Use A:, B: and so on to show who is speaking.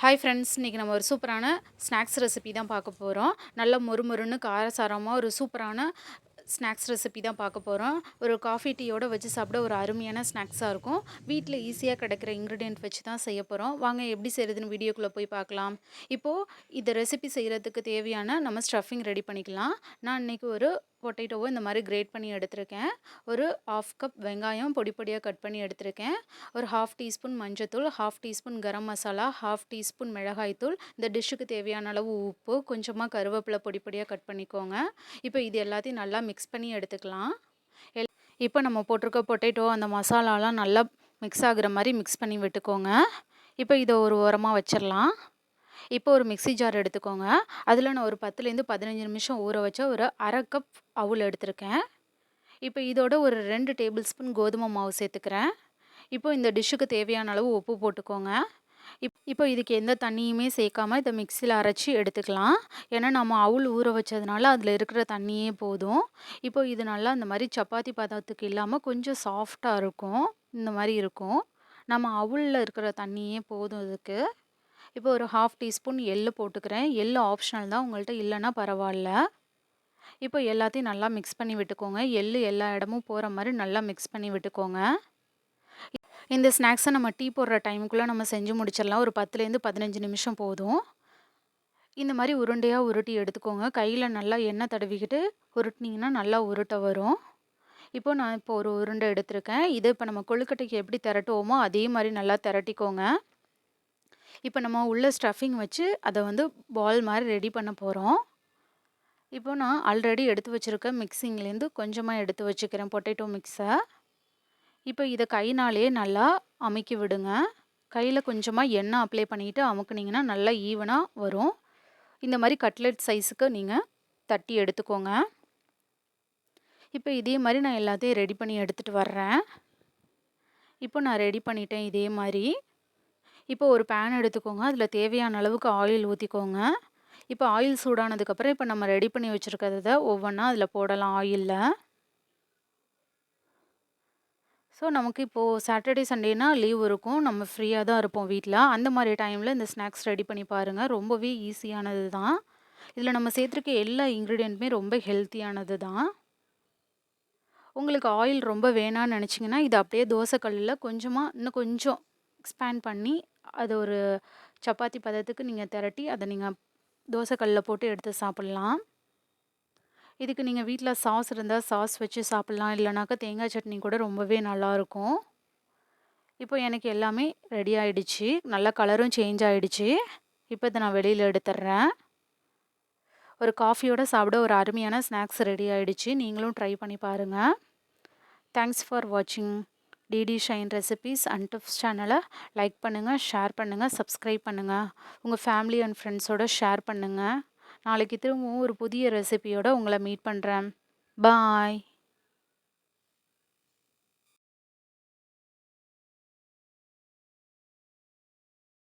A: Hi friends இன்றைக்கி நம்ம ஒரு சூப்பரான ஸ்நாக்ஸ் ரெசிபி தான் பார்க்க போகிறோம் நல்ல மொறுமொறுன்னு காரசாரமாக ஒரு சூப்பரான ஸ்நாக்ஸ் ரெசிபி தான் பார்க்க போகிறோம் ஒரு காஃபி டீயோடு வச்சு சாப்பிட ஒரு அருமையான ஸ்நாக்ஸாக இருக்கும். வீட்டில் ஈஸியாக கிடைக்கிற இன்க்ரீடியன்ட் வச்சு தான் செய்ய போகிறோம் வாங்க எப்படி செய்கிறதுன்னு வீடியோக்குள்ளே போய் பார்க்கலாம். இப்போது இந்த ரெசிபி செய்கிறதுக்கு தேவையான நம்ம ஸ்டஃபிங் ரெடி பண்ணிக்கலாம். நான் இன்றைக்கி ஒரு பொட்டேட்டோவும் இந்த மாதிரி கிரேட் பண்ணி எடுத்திருக்கேன். ஒரு ஆஃப் கப் வெங்காயம் பொடி பொடியாக கட் பண்ணி எடுத்திருக்கேன். ஒரு ஹாஃப் டீஸ்பூன் மஞ்சத்தூள் half teaspoon garam masala half teaspoon மிளகாய்த்தூள் இந்த டிஷ்ஷுக்கு தேவையான அளவு உப்பு கொஞ்சமாக கருவேப்பிலை பொடி பொடியாக கட் பண்ணிக்கோங்க. இப்போ இது எல்லாத்தையும் நல்லா மிக்ஸ் பண்ணி எடுத்துக்கலாம். எல் இப்போ நம்ம போட்டிருக்க பொட்டேட்டோ அந்த மசாலாலாம் நல்லா மிக்ஸ் ஆகுற மாதிரி மிக்ஸ் பண்ணி விட்டுக்கோங்க. இப்போ இதை ஒரு ஓரமாக வச்சிடலாம். இப்போ ஒரு மிக்ஸி ஜார் எடுத்துக்கோங்க. அதில் நான் ஒரு பத்துலேருந்து பதினஞ்சு நிமிஷம் ஊற வச்ச ஒரு அரை கப் அவுல் எடுத்திருக்கேன். இப்போ இதோட ஒரு ரெண்டு டேபிள் ஸ்பூன் கோதுமை மாவு சேர்த்துக்கிறேன். இப்போ இந்த டிஷ்ஷுக்கு தேவையான அளவு உப்பு போட்டுக்கோங்க. இப் இப்போ இதுக்கு எந்த தண்ணியுமே சேர்க்காம இதை மிக்சியில் அரைச்சி எடுத்துக்கலாம். ஏன்னா நம்ம அவுள் ஊற வச்சதுனால அதில் இருக்கிற தண்ணியே போதும். இப்போ இது நல்லா இந்த மாதிரி சப்பாத்தி பதத்துக்கு இல்லாமல் கொஞ்சம் சாஃப்டாக இருக்கும். இந்த மாதிரி இருக்கும். நம்ம அவுளில் இருக்கிற தண்ணியே போதும் இதுக்கு. இப்போ ஒரு ஹாஃப் டீஸ்பூன் எள்ளு போட்டுக்கிறேன். எள்ளு ஆப்ஷனல் தான். உங்கள்கிட்ட இல்லைன்னா பரவாயில்ல. இப்போ எல்லாத்தையும் நல்லா மிக்ஸ் பண்ணி விட்டுக்கோங்க. எள்ளு எல்லா இடமும் போகிற மாதிரி நல்லா மிக்ஸ் பண்ணி விட்டுக்கோங்க. இந்த ஸ்நாக்ஸை நம்ம டீ போடுற டைமுக்குள்ளே நம்ம செஞ்சு முடிச்சிடலாம். ஒரு பத்துலேருந்து பதினஞ்சு நிமிஷம் போதும். இந்த மாதிரி உருண்டையாக உருட்டி எடுத்துக்கோங்க. கையில் நல்லா எண்ணெய் தடவிக்கிட்டு உருட்டினீங்கன்னா நல்லா உருட்ட வரும். இப்போ நான் இப்போ ஒரு உருண்டை எடுத்திருக்கேன். இது இப்போ நம்ம கொழுக்கட்டைக்கு எப்படி திரட்டுவோமோ அதே மாதிரி நல்லா திரட்டிக்கோங்க. இப்போ நம்ம உள்ள ஸ்டஃபிங் வச்சு அதை வந்து பால் மாதிரி ரெடி பண்ண போகிறோம் இப்போ நான் ஆல்ரெடி எடுத்து வச்சுருக்க மிக்சிங்லேருந்து கொஞ்சமாக எடுத்து வச்சுக்கிறேன் பொட்டேட்டோ மிக்ஸை இப்போ இதை கைனாலே நல்லா அமுக்கி விடுங்க. கையில் கொஞ்சமாக எண்ணெய் அப்ளை பண்ணிவிட்டு அமுக்குனிங்கன்னா நல்லா ஈவனாக வரும். இந்த மாதிரி கட்லெட் சைஸுக்கு நீங்கள் தட்டி எடுத்துக்கோங்க. இப்போ இதே மாதிரி நான் எல்லாத்தையும் ரெடி பண்ணி எடுத்துகிட்டு வர்றேன். இப்போ நான் ரெடி பண்ணிட்டேன் இதே மாதிரி. இப்போ ஒரு பேன் எடுத்துக்கோங்க. அதில் தேவையான அளவுக்கு ஆயில் ஊற்றிக்கோங்க இப்போ ஆயில் சூடானதுக்கப்புறம் இப்போ நம்ம ரெடி பண்ணி வச்சுருக்கிறத ஒவ்வொன்றா அதில் போடலாம் ஆயிலில் ஸோ நமக்கு இப்போது சாட்டர்டே சண்டேனா லீவ் இருக்கும். நம்ம ஃப்ரீயாக தான் இருப்போம் வீட்டில் அந்த மாதிரி டைமில் இந்த ஸ்நாக்ஸ் ரெடி பண்ணி பாருங்கள் ரொம்பவே ஈஸியானது தான். இதில் நம்ம சேர்த்துருக்க எல்லா இன்க்ரீடியண்ட்டுமே ரொம்ப ஹெல்த்தியானது தான். உங்களுக்கு ஆயில் ரொம்ப வேணான்னு நினச்சிங்கன்னா இது அப்படியே தோசைக்கல்லில் கொஞ்சமாக இன்னும் கொஞ்சம் எக்ஸ்பேண்ட் பண்ணி அது ஒரு சப்பாத்தி பதத்துக்கு நீங்கள் திரட்டி அதை நீங்கள் தோசைக்கல்லில் போட்டு எடுத்து சாப்பிட்லாம். இதுக்கு நீங்கள் வீட்டில் சாஸ் இருந்தால் சாஸ் வச்சு சாப்பிட்லாம். இல்லைனாக்கா தேங்காய் சட்னி கூட ரொம்பவே நல்லாயிருக்கும் இப்போ எனக்கு எல்லாமே ரெடி ஆகிடுச்சு நல்ல கலரும் சேஞ்ச் ஆகிடுச்சு இப்போ இதை நான் வெளியில் எடுத்துட்றேன் ஒரு காஃபியோடு சாப்பிட ஒரு அருமையான ஸ்நாக்ஸ் ரெடி ஆகிடுச்சு நீங்களும் ட்ரை பண்ணி பாருங்கள் தேங்க்ஸ் ஃபார் வாட்சிங் DD shine recipes and tips சேனலை லைக் பண்ணுங்கள் ஷேர் பண்ணுங்கள் சப்ஸ்கிரைப் பண்ணுங்கள் உங்கள் ஃபேமிலி அண்ட் ஃப்ரெண்ட்ஸோடு ஷேர் பண்ணுங்கள் நாளைக்கு திரும்பவும் ஒரு புதிய ரெசிபியோடு உங்களை மீட் பண்ணுறேன் பாய்